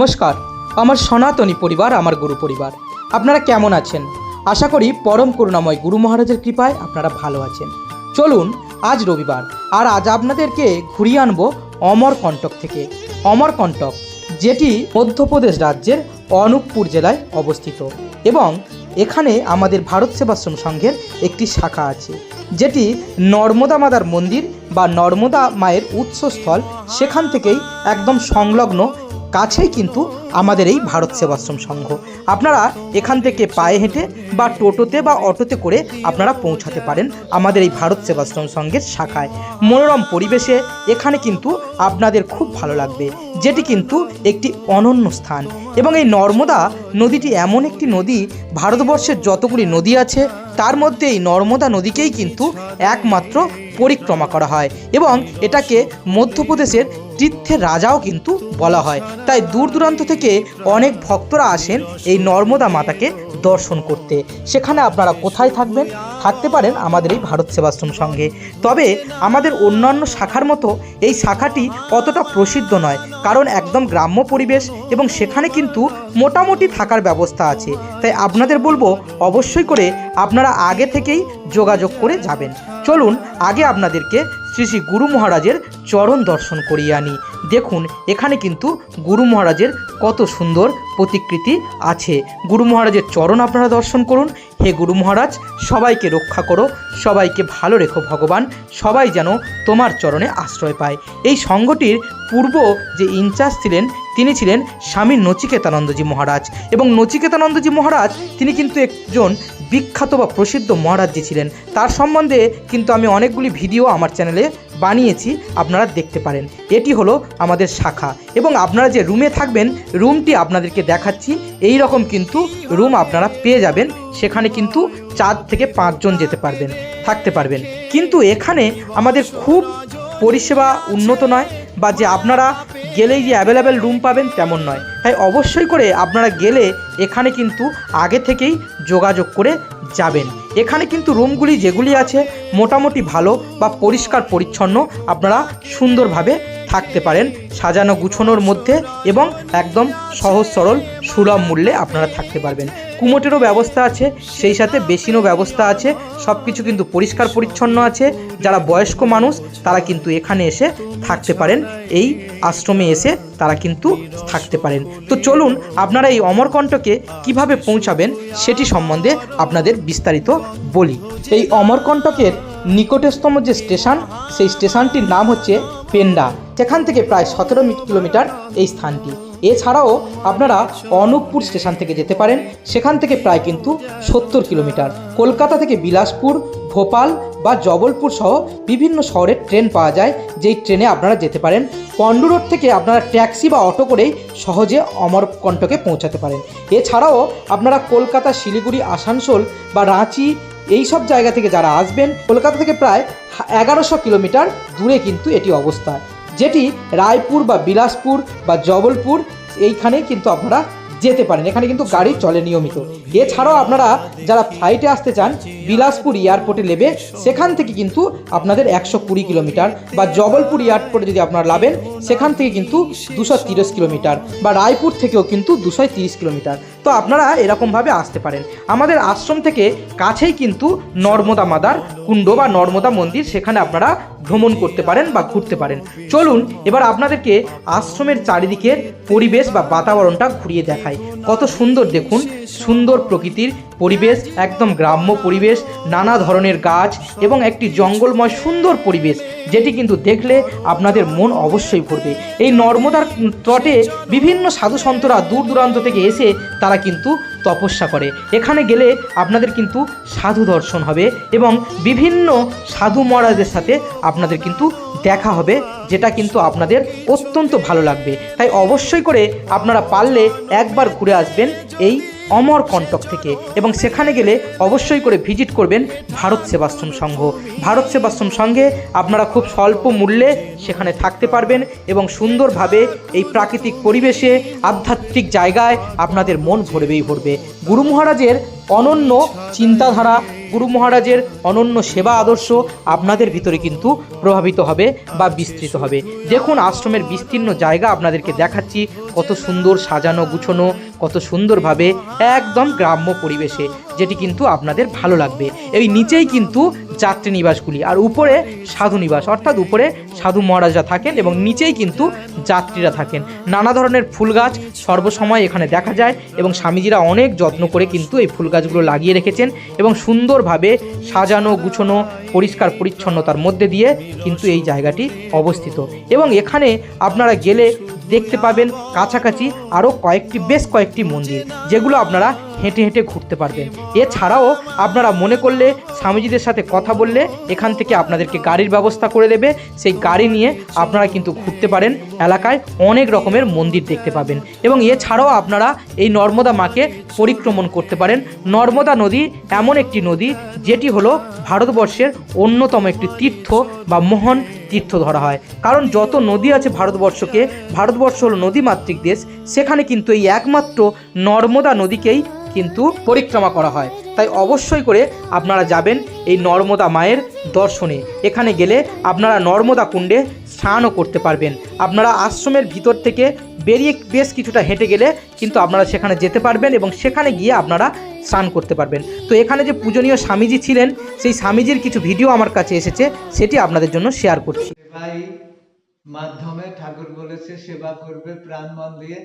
নমস্কার। আমার সনাতনী পরিবার, আমার গুরু পরিবার। আপনারা কেমন আছেন? আশা করি পরম করুণাময় গুরু মহারাজের কৃপায় আপনারা ভালো আছেন। চলুন, আজ রবিবার, আর আজ আপনাদেরকে ঘুরিয়ে আনব অমরকণ্টক থেকে। অমরকণ্টক যেটি মধ্যপ্রদেশ রাজ্যের অনুপপুর জেলায় অবস্থিত এবং এখানে আমাদের ভারত সেবাশ্রম সংঘের একটি শাখা আছে, যেটি নর্মদা মাদার মন্দির বা নর্মদা মায়ের উৎসস্থল সেখান থেকেই একদম সংলগ্ন কাছেই কিন্তু আমাদের এই ভারত সেবাশ্রম সংঘ। আপনারা এখান থেকে পায়ে হেঁটে বা টোটোতে বা অটোতে করে আপনারা পৌঁছাতে পারেন আমাদের এই ভারত সেবাশ্রম সংঘের শাখায়। মনোরম পরিবেশে এখানে কিন্তু আপনাদের খুব ভালো লাগবে। যেটি কিন্তু একটি অনন্য স্থান। এবং এই নর্মদা নদীটি এমন একটি নদী, ভারতবর্ষের যতগুলি নদী আছে, তার মধ্যে এই নর্মদা নদীকেই কিন্তু একমাত্র পরিক্রমা করা হয়। এবং এটাকে মধ্যপ্রদেশের তীর্থের রাজাও কিন্তু বলা হয়। তাই দূর দূরান্ত থেকে অনেক ভক্তরা আসেন এই নর্মদা মাতাকে দর্শন করতে। সেখানে আপনারা কোথায় থাকবেন? থাকতে পারেন আমাদের এই ভারত সেবাশ্রম সঙ্গে। তবে আমাদের অন্যান্য শাখার মতো এই শাখাটি অতটা প্রসিদ্ধ নয়, কারণ একদম গ্রাম্য পরিবেশ এবং সেখানে কিন্তু মোটামুটি থাকার ব্যবস্থা আছে। তাই আপনাদের বলব, অবশ্যই করে আপনারা আগে থেকেই যোগাযোগ করে যাবেন। চলুন, আগে আপনাদেরকে শ্রী শ্রী গুরু মহারাজের চরণ দর্শন করিয়ে আনি। দেখুন, এখানে কিন্তু গুরু মহারাজের কত সুন্দর প্রতিকৃতি আছে। গুরু মহারাজের চরণ আপনারা দর্শন করুন। হে গুরু মহারাজ, সবাইকে রক্ষা করো, সবাইকে ভালো রেখো ভগবান, সবাই যেন তোমার চরণে আশ্রয় পায়। এই সংঘটির পূর্ব যে ইনচার্জ ছিলেন, তিনি ছিলেন স্বামী নচিকেতানন্দজি মহারাজ। এবং নচিকেতানন্দজি মহারাজ, তিনি কিন্তু একজন বিখ্যাত বা প্রসিদ্ধ মহারাজজি ছিলেন। তার সম্বন্ধে কিন্তু আমি অনেকগুলি ভিডিও আমার চ্যানেলে বানিয়েছি, আপনারা দেখতে পারেন। এটি হলো আমাদের শাখা। এবং আপনারা যে রুমে থাকবেন, রুমটি আপনাদেরকে দেখাচ্ছি। এই রকম কিন্তু রুম আপনারা পেয়ে যাবেন। সেখানে কিন্তু চার থেকে পাঁচজন যেতে পারবেন, থাকতে পারবেন। কিন্তু এখানে আমাদের খুব পরিষেবা উন্নত নয়, বা যে আপনারা গেলেই যে অ্যাভেলেবেল রুম পাবেন তেমন নয়। তাই অবশ্যই করে আপনারা গেলে এখানে কিন্তু আগে থেকেই যোগাযোগ করে যাবেন। এখানে কিন্তু রুমগুলি যেগুলি আছে, মোটামুটি ভালো বা পরিষ্কার পরিচ্ছন্ন আপনারা সুন্দরভাবে থাকতে পারেন। সাজানো গুছানোর মধ্যে এবং একদম সহজ সরল সুলভ মূল্যে আপনারা থাকতে পারবেন। কুমোটেরও ব্যবস্থা আছে, সেই সাথে বেসিনও ব্যবস্থা আছে সব কিছু কিন্তু পরিষ্কার পরিচ্ছন্ন আছে। যারা বয়স্ক মানুষ, তারা কিন্তু এখানে এসে থাকতে পারেন, এই আশ্রমে এসে তারা কিন্তু থাকতে পারেন। তো চলুন, আপনারা এই অমরকণ্টকে কীভাবে পৌঁছাবেন সেটি সম্বন্ধে আপনাদের বিস্তারিত বলি। এই অমরকণ্টকের নিকটতম যে স্টেশন, সেই স্টেশনটির নাম হচ্ছে পেন্ডা। সেখান থেকে প্রায় সতেরো কিলোমিটার এই স্থানটি। এছাড়াও আপনারা অনুপপুর স্টেশন থেকে যেতে পারেন। সেখান থেকে প্রায় কিন্তু সত্তর কিলোমিটার। কলকাতা থেকে বিলাসপুর, ভোপাল বা জবলপুর সহ বিভিন্ন শহরের ট্রেন পাওয়া যায়, যেই ট্রেনে আপনারা যেতে পারেন। পন্ডু রোড থেকে আপনারা ট্যাক্সি বা অটো করেই সহজে অমরকণ্ঠকে পৌঁছাতে পারেন। এছাড়াও আপনারা কলকাতা, শিলিগুড়ি, আসানসোল বা রাঁচি এই সব জায়গা থেকে যারা আসবেন, কলকাতা থেকে প্রায় এগারোশো কিলোমিটার দূরে কিন্তু এটি অবস্থান যেটি রায়পুর বা বিলাসপুর বা জবলপুর এইখানে কিন্তু আপনারা যেতে পারেন। এখানে কিন্তু গাড়ি চলে নিয়মিত। এছাড়াও আপনারা যারা ফ্লাইটে আসতে চান, বিলাসপুর এয়ারপোর্টে নেবে, সেখান থেকে কিন্তু আপনাদের একশো কুড়ি কিলোমিটার বা জবলপুর এয়ারপোর্টে যদি আপনারা লাভেন সেখান থেকে কিন্তু দুশো তিরিশ কিলোমিটার বা রায়পুর থেকেও কিন্তু দুশো তিরিশ কিলোমিটার। তো আপনারা এরকমভাবে আসতে পারেন। আমাদের আশ্রম থেকে কাছেই কিন্তু নর্মদা মাদার কুণ্ড বা নর্মদা মন্দির, সেখানে আপনারা ভ্রমণ করতে পারেন বা ঘুরতে পারেন। চলুন, এবার আপনাদেরকে আশ্রমের চারিদিকের পরিবেশ বা বাতাবরণটা ঘুরিয়ে দেখায় কত সুন্দর দেখুন, সুন্দর প্রকৃতির পরিবেশ, একদম গ্রাম্য পরিবেশ, নানা ধরনের গাছ এবং একটি জঙ্গলময় সুন্দর পরিবেশ, যেটি কিন্তু দেখলে আপনাদের মন অবশ্যই ভরবে। এই নর্মদার তটে বিভিন্ন সাধু সন্তরা দূর দূরান্ত থেকে এসে তারা কিন্তু তপস্যা করে। এখানে গেলে আপনাদের কিন্তু সাধু দর্শন হবে এবং বিভিন্ন সাধু মহারাজের সাথে আপনাদের কিন্তু দেখা হবে, যেটা কিন্তু আপনাদের অত্যন্ত ভালো লাগবে। তাই অবশ্যই করে আপনারা পারলে একবার ঘুরে আসবেন এই অমরকণ্টক থেকে। এবং সেখানে গেলে অবশ্যই করে ভিজিট করবেন ভারত সেবাশ্রম সংঘ। ভারত সেবাশ্রম সংঘে আপনারা খুব স্বল্প মূল্যে সেখানে থাকতে পারবেন এবং সুন্দরভাবে এই প্রাকৃতিক পরিবেশে, আধ্যাত্মিক জায়গায় আপনাদের মন ভরবেই ভরবে। গুরু মহারাজের অনন্য চিন্তাধারা গুরু মহারাজের অনন্য সেবা আদর্শ আপনাদের ভিতরে কিন্তু প্রভাবিত হবে বা বিস্তৃত হবে। দেখুন, আশ্রমের বিস্তীর্ণ জায়গা আপনাদেরকে দেখাচ্ছি। কত সুন্দর সাজানো, গুছানো, কত সুন্দরভাবে একদম গ্রাম্য পরিবেশে, যেটি কিন্তু আপনাদের ভালো লাগবে। এই নিচেই কিন্তু যাত্রী নিবাসগুলি আর উপরে সাধু নিবাস, অর্থাৎ উপরে সাধু মহারাজরা থাকেন এবং নিচেই কিন্তু যাত্রীরা থাকেন। নানা ধরনের ফুল গাছ সর্বসময় এখানে দেখা যায় এবং স্বামীজিরা অনেক যত্ন করে কিন্তু এই ফুল গাছগুলো লাগিয়ে রেখেছেন এবং সুন্দরভাবে সাজানো, গুছানো, পরিষ্কার, পরিচ্ছন্নতার মধ্যে দিয়ে কিন্তু এই জায়গাটি অবস্থিত। এবং এখানে আপনারা গেলে দেখতে পাবেন কাছাকাছি আরও কয়েকটি, বেশ কয়েকটি মন্দির, যেগুলো আপনারা হেঁটে হেঁটে ঘুরতে পারবেন। এছাড়াও আপনারা মনে করলে স্বামীজিদের সাথে কথা বললে এখান থেকে আপনাদেরকে গাড়ির ব্যবস্থা করে দেবে। সেই গাড়ি নিয়ে আপনারা কিন্তু ঘুরতে পারেন। এলাকায় অনেক রকমের মন্দির দেখতে পাবেন। এবং এছাড়াও আপনারা এই নর্মদা মাকে পরিক্রমণ করতে পারেন। নর্মদা নদী এমন একটি নদী, যেটি হলো ভারতবর্ষের অন্যতম একটি তীর্থ বা মহান তীর্থ ধরা হয়। কারণ যত নদী আছে ভারতবর্ষকে, ভারতবর্ষ হলো নদীমাতৃক দেশ, সেখানে কিন্তু এই একমাত্র নর্মদা নদীকেই কিন্তু পরিক্রমা করা হয়। তাই অবশ্যই করে আপনারা যাবেন এই নর্মদা মায়ের দর্শনে। এখানে গেলে আপনারা নর্মদা কুণ্ডে স্নানও করতে পারবেন। আপনারা আশ্রমের ভিতর থেকে বেরিয়ে বেশ কিছুটা হেঁটে গেলে কিন্তু আপনারা সেখানে যেতে পারবেন এবং সেখানে গিয়ে আপনারা স্নান করতে পারবেন। তো এখানে যে পূজনীয় স্বামীজি ছিলেন সেই স্বামীজির কিছু ভিডিও আমার কাছে এসেছে সেটি আপনাদের জন্য শেয়ার করছি। মাধ্যমে ঠাকুর বলেছে সেবা করবে প্রাণ মন দিয়ে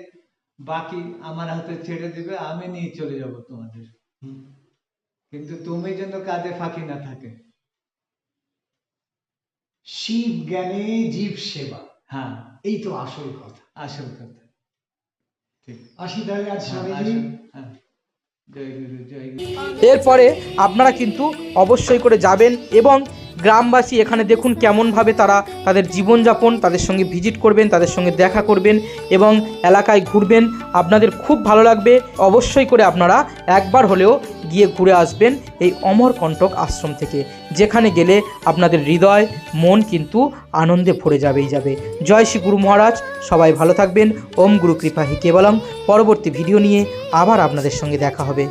বাকি আমার হাতে ছেড়ে দিবে আমি নিয়ে চলে যাব তোমাদের। কিন্তু তুমি যেন কাজে ফাঁকি না থাকে। শিব জ্ঞানে জীব সেবা। হ্যাঁ এই তো আসল কথা। আসল কথা। ঠিক। আসি তাহলে আজ হ্যাঁ, স্বামীজি। হ্যাঁ। জয় গুরু জয় গুরু। এরপরে আপনারা কিন্তু অবশ্যই করে যাবেন এবং গ্রামবাসী এখানে দেখুন কেমনভাবে তারা তাদের জীবনযাপন, তাদের সঙ্গে ভিজিট করবেন, তাদের সঙ্গে দেখা করবেন এবং এলাকায় ঘুরবেন। আপনাদের খুব ভালো লাগবে। অবশ্যই করে আপনারা একবার হলেও গিয়ে ঘুরে আসবেন এই অমরকণ্টক আশ্রম থেকে, যেখানে গেলে আপনাদের হৃদয়, মন কিন্তু আনন্দে ভরে যাবেই যাবে। জয় শ্রী গুরু মহারাজ। সবাই ভালো থাকবেন। ওম গুরু কৃপা হি কেবলম। পরবর্তী ভিডিও নিয়ে আবার আপনাদের সঙ্গে দেখা হবে।